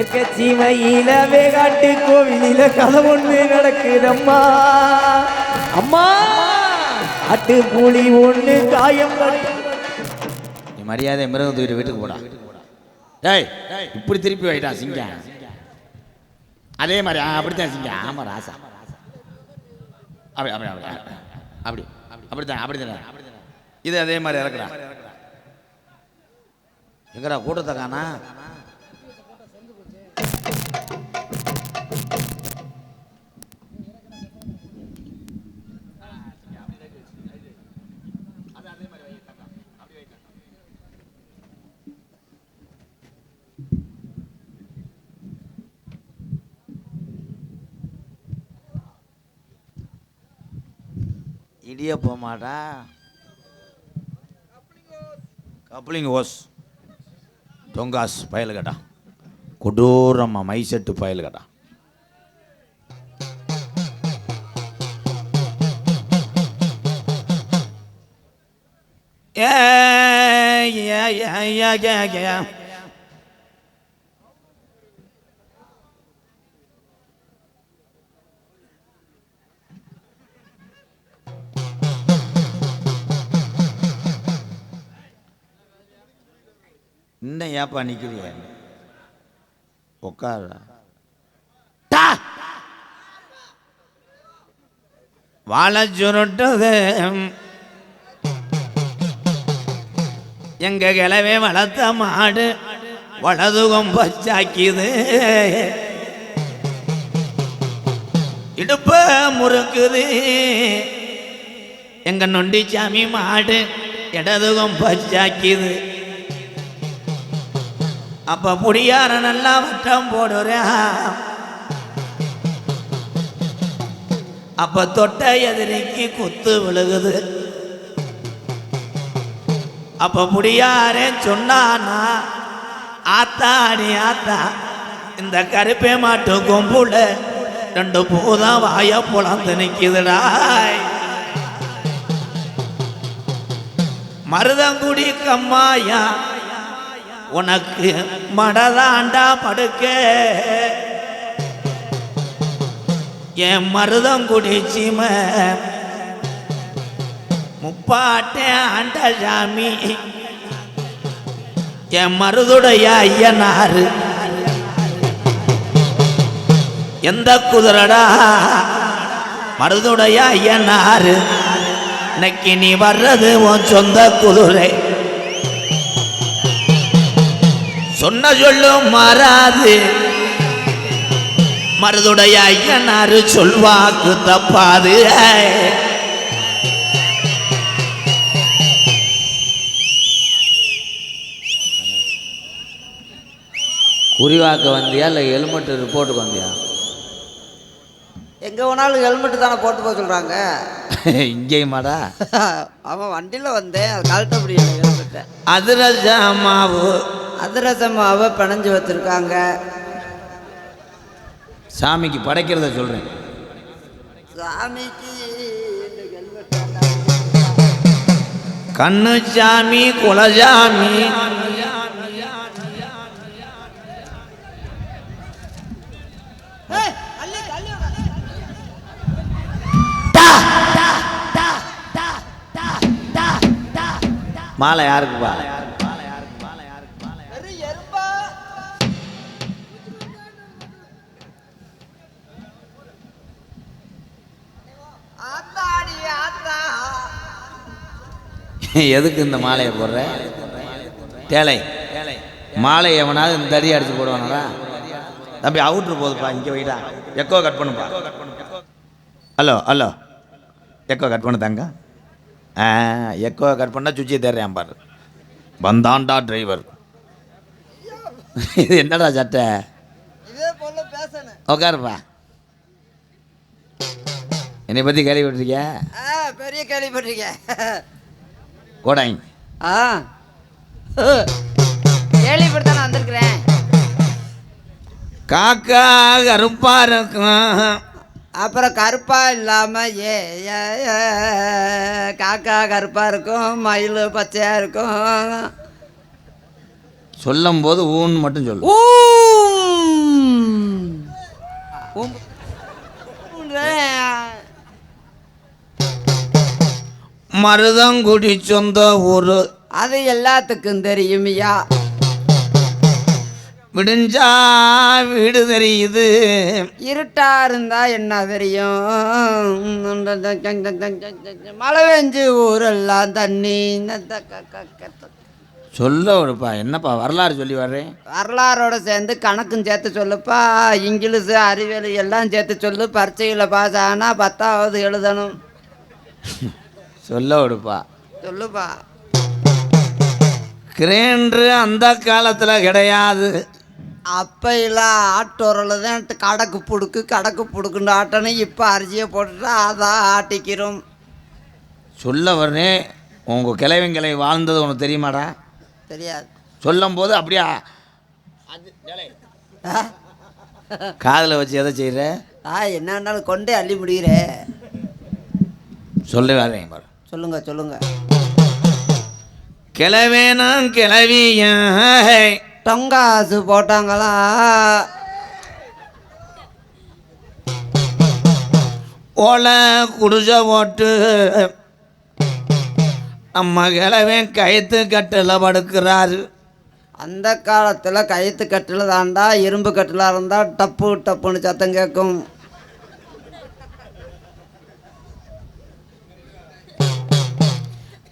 எக்கச்சீமையில வேகாட்டு கோவிலில கதை ஒண்ணு நடக்குதம்மா. அம்மா! அட்டு புலி ஒண்ணு காயம் நீ மரியாதை மிருகம் தூக்கிட்டு வீட்டுக்கு போடா. டேய் இப்படி திருப்பி வைடா சிங்கம் அதே மாதிரி அப்படித்தான் சிங்கம் ஆமா ராசா. அப்படி அப்படி அப்படி. அப்படி அப்படித்தான் அப்படித்தான். இது அதே மாதிரி இறக்குறா. எங்கடா கூட்டத்தை காணா? இடியப்ப மாட்டா. கப்ளிங் ஓஸ் தொங்காஸ் பயல் கட்டா. மைசெட்டு பயல் கட்டா. Yeah, yeah, yeah, yeah, yeah, இன்னும் ஏப்பா நிக்கிறிய உட்கார வாழ சுருட்டுது. எங்க கிளவே வளர்த்த மாடு வலதுகம் பச்சாக்கிது இடுப்ப முறுக்குது. எங்க நொண்டிச்சாமி மாடு இடதுகம் பச்சாக்கிது அப்ப புடியார நல்லா வட்டம் போடுறா. அப்ப தொட்ட எதிரிக்கு குத்து விழுகுது. அப்ப முடியாரே சொன்னானா ஆத்தாடி ஆத்தா இந்த கருப்பே மாட்டு கொம்புல ரெண்டு பூதான் வாய புலந்து நிக்குதுடாய் மருதங்குடி கம்மாயா உனக்கு மடதாண்டா படுக்க. என் மருதம் குடிச்சிம முப்பாட்டே ஆண்டசாமி என் மருதுடைய ஐயனாரு. எந்த குதிரடா? மருதுடைய ஐயனாரு. இன்னைக்கு நீ வர்றது உன் சொந்த குதிரை. சொன்ன சொல்லும் மாறாது. மருதுடைய ஐயனாரு சொல்வாக்கு தப்பாது. குறிவாக்க வந்தியா இல்லை ஹெல்மெட் ரிப்போர்ட்டுக்கு வந்தியா? எங்கே வேணாலும் ஹெல்மெட் தானே போட்டு போக சொல்கிறாங்க இங்கேயுமாடா? அவன் வண்டியில் வந்தேன் அது கழட்ட முடியல ஹெல்மெட்டை. அதிரஜாமாவு அதிரசமாவை பிணைஞ்சு வச்சுருக்காங்க. சாமிக்கு படைக்கிறத சொல்கிறேன் சாமிக்கு கண்ணு சாமி குலசாமி மாலை யாருக்குப்பா எதுக்கு இந்த மாலையை போடுற? தேலை. மாலை எவனாவது இந்த தடி அடிச்சு போடுவானடா. தம்பி அவுட்ரு போகுதுப்பா இங்கே வைடா. எக்கோ கட் பண்ணுப்பா. ஹலோ ஹலோ எக்கோ கட் பண்ணு தாங்க. ஆ எக்கோ கட் பண்ணால் சுச்சியை தேடுறேன் பாரு. வந்தாண்டா டிரைவர் இது என்னடா சட்டை? உட்காருப்பா என்னை பற்றி கேள்விப்பட்டிருக்கியா? பெரிய கேள்விப்பட்டிருக்க கோடாய். ஆ. கேள்விப்பட்டு நான் வந்திருக்கிறேன். காக்கா கருப்பாக இருக்கும் அப்புறம் கருப்பாக இல்லாமல் ஏ காக்கா கருப்பாக இருக்கும் மயில் பச்சையாக இருக்கும். சொல்லும் போது ஊன் மட்டும் சொல்லு. ஊம். ஊம். மருதங்குடி சொந்த ஊர். அது எல்லாத்துக்கும் தெரியுமையா விடிஞ்சா வீடு தெரியுது. இருட்டா இருந்தா என்ன தெரியும்? மழை பெஞ்சு ஊரெல்லாம் தண்ணி சொல்ல விடுப்பா என்னப்பா வரலாறு சொல்லி வர்றேன்? வரலாறோட சேர்ந்து கணக்கும் சேர்த்து சொல்லுப்பா. இங்கிலீஷு அறிவியல் எல்லாம் சேர்த்து சொல்லு. பரீட்சையில் பாஸ் ஆனால் பத்தாவது எழுதணும். சொல்ல விடுப்பா. சொல்லுப்பா. கிரைண்டரு அந்த காலத்தில் கிடையாது. அப்பையெல்லாம் ஆட்டோரில் தான் கடக்கு புடுக்கு கடக்கு புடுக்குன்னு ஆட்டணும் இப்போ அரிசியை போட்டுட்டா அதான் ஆட்டிக்கிறோம். சொல்ல வர்றேன். உங்கள் கிளைவன் கிளை வாழ்ந்தது உனக்கு தெரியுமாடா? தெரியாது. சொல்லும் போது அப்படியா காதில் வச்சு எதை செய்கிற ஆ என்னன்னாலும் கொண்டே அள்ளி முடிகிறே சொல்ல வர்றேன் பாரு. சொல்லுங்க சொல்லுங்க. கிளவேனும் கிளவியும் டொங்காசு போட்டாங்களா? ஓலை குடிசை போட்டு நம்ம கிழவன் கயத்து கட்டில் படுக்கிறாரு. அந்த காலத்தில் கயிற்று கட்டில் தாண்டா இரும்பு கட்டிலாக இருந்தால் டப்பு டப்புன்னு சத்தம் கேட்கும்.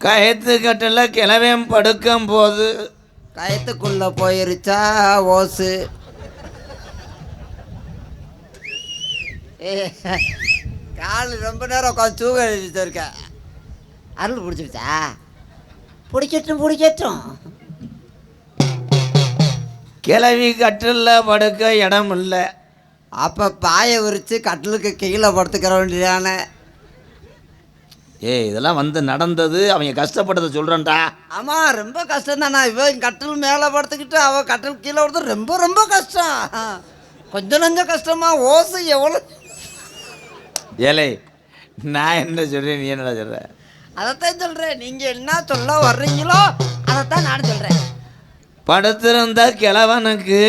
கயத்து கட்டில் கிழவன் படுக்கும் போது. கயத்துக்குள்ளே போயிருச்சா ஓசு? கால் ரொம்ப நேரம் உட்காந்து தூங்க எழுதிருக்க அருள் பிடிச்சிருச்சா? பிடிக்கட்டும் பிடிக்கட்டும். கிழவி கட்டில் படுக்க இடம் இல்லை அப்போ பாயை விரித்து கட்டிலுக்கு கீழே படுத்துக்கிற வேண்டியதானே? ஏய் இதெல்லாம் வந்து நடந்தது அவங்க கஷ்டப்பட்டதை சொல்கிறேன்டா ஆமாம் ரொம்ப கஷ்டம் தானே இவன் கட்டில் மேலே படுத்துக்கிட்டு அவன் கட்டில் கீழே படுத்து ரொம்ப ரொம்ப கஷ்டம். கொஞ்சம் நஞ்சம் கஷ்டமா ஓசை எவ்வளோ ஏலே நான் என்ன சொல்கிறேன் நீ என்னடா சொல்கிற அதைத்தான் சொல்கிறேன் நீங்கள் என்ன சொல்ல வர்றீங்களோ அதைத்தான் நான் சொல்கிறேன் படுத்திருந்த கிழவனுக்கு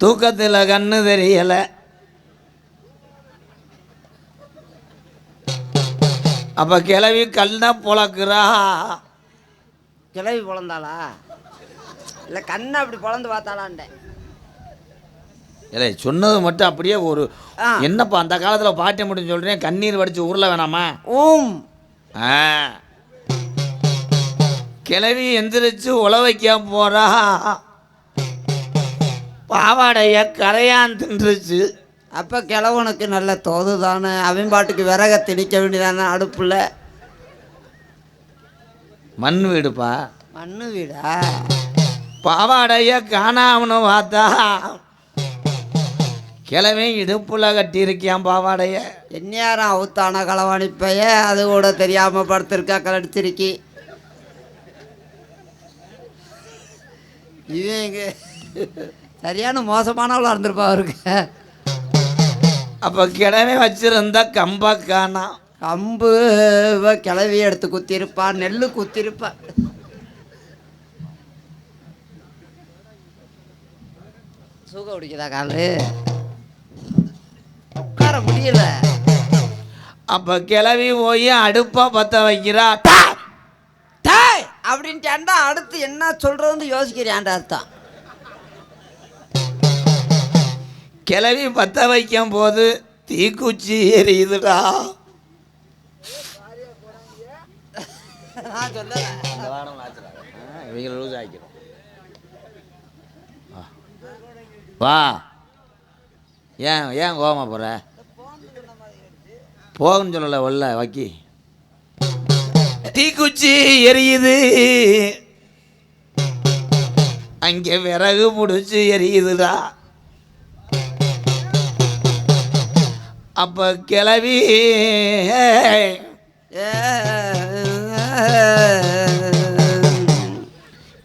தூக்கத்தில் கண்ணு தெரியலை. அப்போ கிளவி கல்லை புழக்கிறா. கிளவி பிறந்தாளா இல்லை கண்ணை அப்படி பிறந்து பார்த்தாளான்ட்டேன். இல்லை சொன்னது மட்டும் அப்படியே ஒரு. என்னப்பா அந்த காலத்தில் பாட்டி மட்டும் சொல்கிறேன் கண்ணீர் வடித்து உருள வேணாமா? ஊம். ஆ. கிளவி எந்திரிச்சு உழ வைக்க போறா. பாவாடைய கரையான் தின்றுச்சு. அப்போ கிழவனுக்கு நல்ல தோது தானே? அவன் பாட்டுக்கு விறக திணிக்க வேண்டியதானே அடுப்பில்? மண் வீடுப்பா. மண்ணு வீடா? பாவாடைய காணாமனு பார்த்தா. கிழமை இடுப்புல கட்டியிருக்கியான் பாவாடைய. எந்நேரம் அவுத்தான களவாணிப்பைய அது கூட தெரியாமல் படுத்திருக்கா கலடிச்சிருக்கி. இவன் இங்க சரியான மோசமானவளாக இருந்திருப்பா அவருக்கு. அப்போ கிழமை வச்சிருந்த கம்ப காணாம் கம்பு கிளவி எடுத்து குத்திருப்பா நெல் குத்திருப்பா. சுகம் பிடிக்குதா காலு? உட்கார முடியல. அப்போ கிளவி போய் அடுப்பை பற்ற வைக்கிறா. டேய் அப்படின்ட்டாண்டா அடுத்து என்ன சொல்றதுன்னு யோசிக்கிறியாண்டா அர்த்தம். கிளவி பற்ற வைக்கும் போது தீக்குச்சி எரியுதுடா. நான் சொல்லல. இவங்க லூஸ் ஆக்கிடும் வா. ஏன் ஏன் கோவமா போகிற போகுன்னு சொல்லலை உள்ள வக்கி. தீக்குச்சி எரியுது. அங்கே விறகு பிடிச்சி எரியுதுடா. அப்போ கிளவி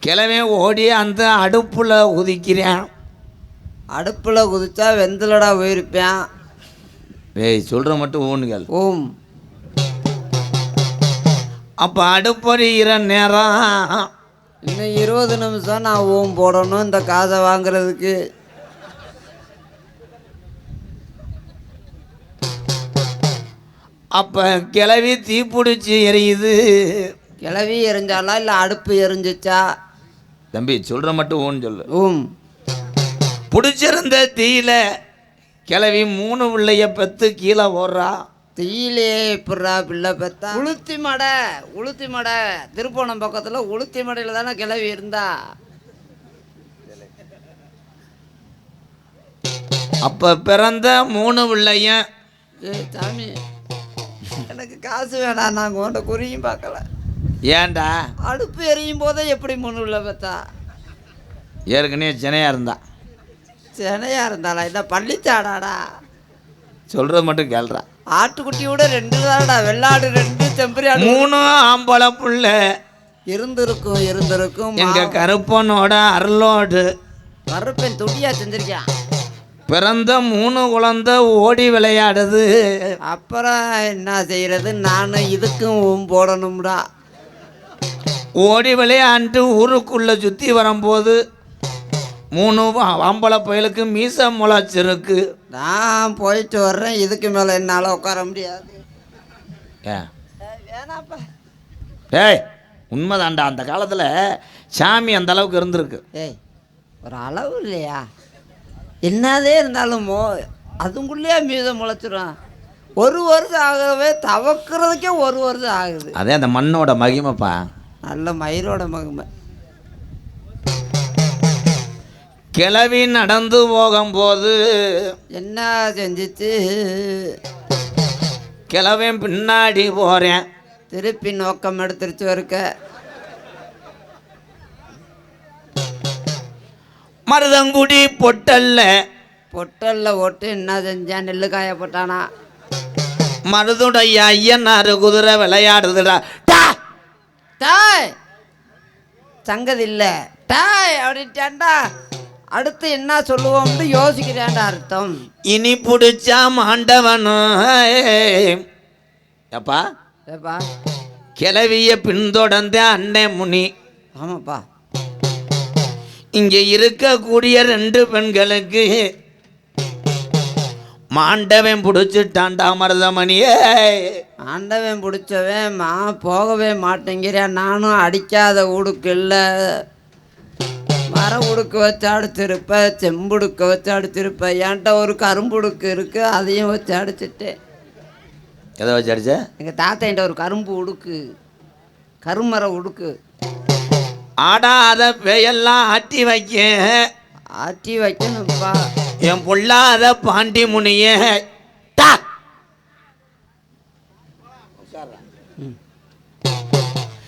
கிளவி ஓடி அந்த அடுப்பில் உதிக்கிறேன் அடுப்பில் குதிச்சா வெந்தலடா போயிருப்பேன். ஏய் சொல்கிற மட்டும் ஊனுகள் ஓம் அப்போ அடுப்பறிகிற நேரம். இன்னும் இருபது நிமிஷம் நான் ஓம் போடணும் இந்த காசை வாங்குறதுக்கு. அப்போ கிளவி தீ பிடிச்சி எரியுது. கிளவி எரிஞ்சாலா இல்லை அடுப்பு எரிஞ்சிச்சா? தம்பி சொல்கிற மட்டும் ஊன்னு சொல்லு. உம் பிடிச்சிருந்த தீயில கிளவி மூணு பிள்ளைய பெத்து கீழே ஓடுறா. தீயிலே எப்படா பிள்ளை பெத்தா. உளுத்தி மடை உளுத்தி மடை. திருப்போணம் பக்கத்தில் உளுத்தி மடையில் தானே கிளவி இருந்தா. அப்போ பிறந்த மூணு பிள்ளையும் ஏய் சாமி. எனக்கு காசு வேணாம் நாங்கள் உன்ட்ட குறியும் பார்க்கல. ஏன்டா? அடுப்பு எரியும் போதே எப்படி மூணு பிள்ளை பெத்தா ஏற்கனவே சினையா இருந்தா. செனையா இருந்தாளா? இந்த பள்ளிச்சாடாடா சொல்கிறது மட்டும் கேள்றா. ஆட்டுக்குட்டியோட ரெண்டு தானடா வெள்ளாடு ரெண்டு செம்பரி ஆடு மூணு ஆம்பளை புள்ள. இருந்திருக்கும் இருந்திருக்கும். எங்க கருப்பனோட அருளோடு. கருப்பன் துடியா செஞ்சிருக்கான். பிறந்த மூணு குழந்தை ஓடி விளையாடுது. அப்புறம் என்ன செய்யறது? நானும் இதுக்கும் போடணும்டா. ஓடி விளையாண்டு ஊருக்குள்ள சுற்றி வரும்போது மூணு ஆம்பளை பயலுக்கு மீச முளைச்சிருக்கு நான் போயிட்டு வர்றேன். இதுக்கு மேலே என்னால் உட்கார முடியாது. ஏய் உண்மைதான்டா. அந்த காலத்தில் சாமி அந்த அளவுக்கு இருந்திருக்கு. ஏய் ஒரு அளவு இல்லையா? என்னதே இருந்தாலும் அதுக்குள்ளேயே மீதம் முளைச்சிரும். ஒரு வருஷம் ஆகவே தவக்கிறதுக்கே ஒரு வருஷம் ஆகுது. அதே அந்த மண்ணோட மகிமைப்பா. நல்ல மயிரோட மகுமை. கிளவி நடந்து போகும்போது என்ன செஞ்சிச்சு? கிளவன் பின்னாடி போகிறேன் திருப்பி நோக்கம் எடுத்துருச்சு இருக்க மருதங்குடி பொட்டல்ல. பொட்டல்ல ஓட்டு என்ன செஞ்சான் நெல்லு காய போட்டானா? மருதுடைய ஐயனாரு குதிரை விளையாடுதுடா. டா! டாய்! சங்கதி இல்லை டாய் அப்படின்ட்டான்டா. அடுத்து என்ன சொல்லுவோம்னு யோசிக்கிறேன்டா அர்த்தம். இனி பிடிச்சா மாண்டவனும் எப்பா? ஏப்பா கிளவிய பின்தொடர்ந்த அன்னை முனி. ஆமாப்பா. இங்கே இருக்கக்கூடிய ரெண்டு பெண்களுக்கு மாண்டவன் பிடிச்சிட்டான்டா மருதமணியே. ஆண்டவன் பிடிச்சவன் மா போகவே மாட்டேங்கிறேன் நானும் அடிக்காத உடுக்கு இல்லை. மர உடுக்கு வச்சு அடிச்சிருப்ப செம்புடுக்க வச்சு அடிச்சிருப்ப என்கிட்ட ஒரு கரும்புடுக்கு இருக்கு அதையும் வச்சு அடிச்சிட்டேன். எதை வச்சு அடிச்ச? எங்கள் தாத்தா என்கிட்ட ஒரு கரும்பு உடுக்கு கருமர உடுக்கு. ஆடாத பேயெல்லாம் ஆட்டி வைக்க ஆட்டி வைக்கணும்ப்பா என் பொல்லாத பாண்டி முனியே டா!